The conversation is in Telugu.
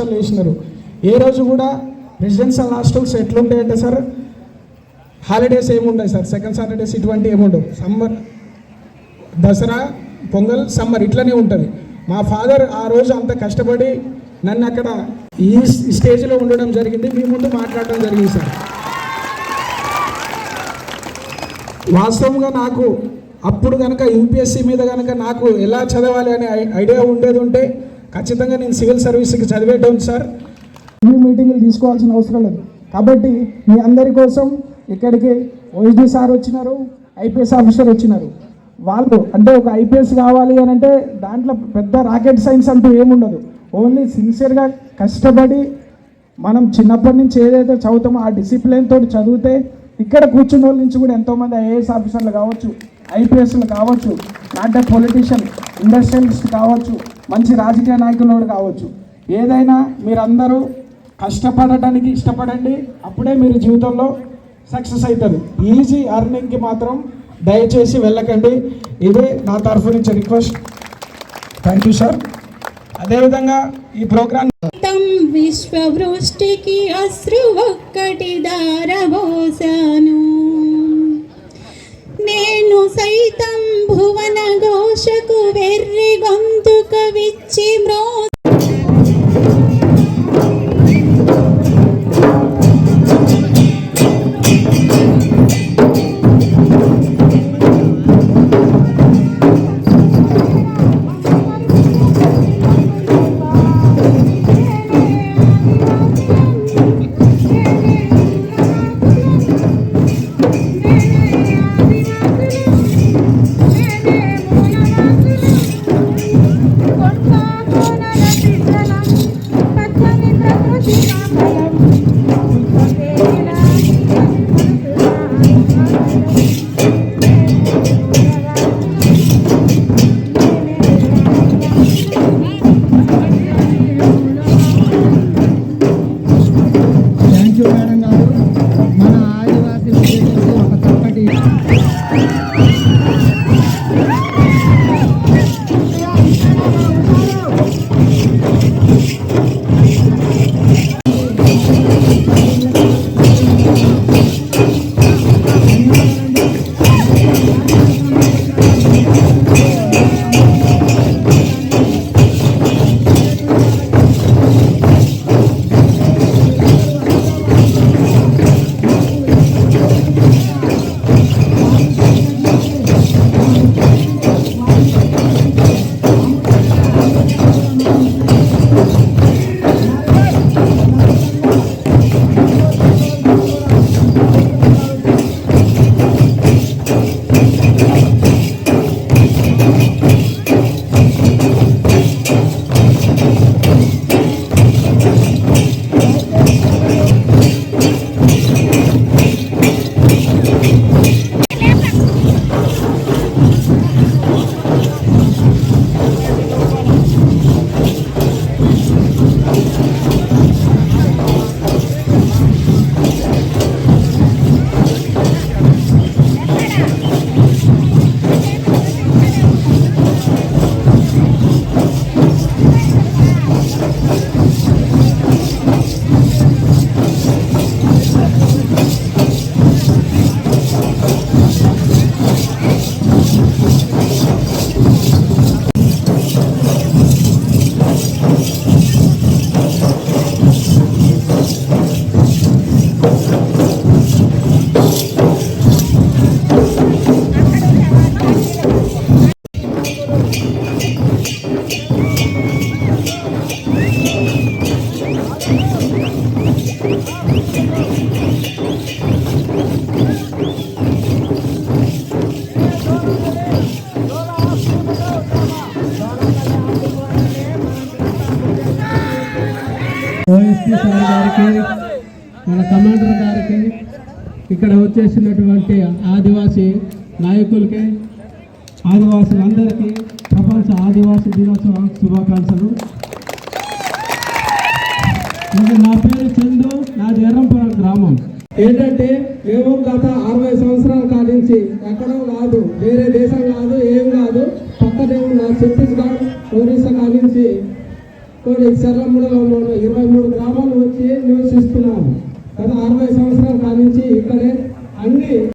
హాస్టల్ వేసినారు. ఏ రోజు కూడా రెసిడెన్షియల్ హాస్టల్స్ ఎట్లుంటాయంటే సార్? హాలిడేస్ ఏముండవు సార్? సెకండ్ సాటర్డేస్ ఇటువంటి ఏముండవు. సమ్మర్ దసరా పొంగల్ సమ్మర్ ఇట్లనే ఉంటుంది. మా ఫాదర్ ఆ రోజు అంత కష్టపడి నన్ను అక్కడ ఈ స్టేజ్లో ఉండడం జరిగింది. మీ ముందు మాట్లాడడం జరిగింది సార్. వాస్తవంగా నాకు అప్పుడు కనుక యూపీఎస్సీ మీద కనుక నాకు ఎలా చదవాలి అనే ఐడియా ఉండేది ఉంటే ఖచ్చితంగా నేను సివిల్ సర్వీస్కి చదివేటోను సార్. ఈ మీటింగ్లు తీసుకోవాల్సిన అవసరం లేదు. కాబట్టి మీ అందరి కోసం ఇక్కడికి ఓఎస్డి సార్ వచ్చినారు ఐపీఎస్ ఆఫీసర్ వచ్చినారు. వాళ్ళు అంటే ఒక ఐపీఎస్ కావాలి అని అంటే దాంట్లో పెద్ద రాకెట్ సైన్స్ అంటూ ఏముండదు. ఓన్లీ సిన్సియర్గా కష్టపడి మనం చిన్నప్పటి నుంచి ఏదైతే చదువుతామో ఆ డిసిప్లిన్ తోటి చదివితే ఇక్కడ కూర్చున్న వాళ్ళ నుంచి కూడా ఎంతోమంది ఐఏఎస్ ఆఫీసర్లు కావచ్చు ఐపీఎస్లు కావచ్చు నాట్ ఎ పొలిటీషియన్. ఇండస్ట్రియలిస్ట్ కావచ్చు మంచి రాజకీయ నాయకులు కావచ్చు. ఏదైనా మీరందరూ కష్టపడటానికి ఇష్టపడండి అప్పుడే మీరు జీవితంలో సక్సెస్ అవుతారు ఈజీ అర్నింగ్కి మాత్రం దయచేసి వెళ్ళకండి. ఇదే నా తరఫు నుంచి రిక్వెస్ట్. థ్యాంక్ యూ సార్ అదేవిధంగా ఈ ప్రోగ్రామ్ తం విశ్వవృష్టికి అశ్రు ఒక్కటి దారబోసాను నేను సైతం భువన ఘోషకు వే জীবন ఓఎస్పీ సార్ గారికి మన కమాండర్ గారికి ఇక్కడ వచ్చేసినటువంటి ఆదివాసీ నాయకులకి ఆదివాసులందరికీ ప్రపంచ ఆదివాసీ దినోత్సవ శుభాకాంక్షలు. ఇది నా పేరు ఏంటంటే మేము గత అరవై సంవత్సరాల కాడించి ఎక్కడో కాదు వేరే దేశం కాదు ఏం కాదు పక్కనే ఉన్న ఛత్తీస్గఢ్ ఒరిస్సా కాడించి చెర్లమ్మడలో ఇరవై మూడు గ్రామాలు వచ్చి నివసిస్తున్నాము. గత అరవై సంవత్సరాల అన్ని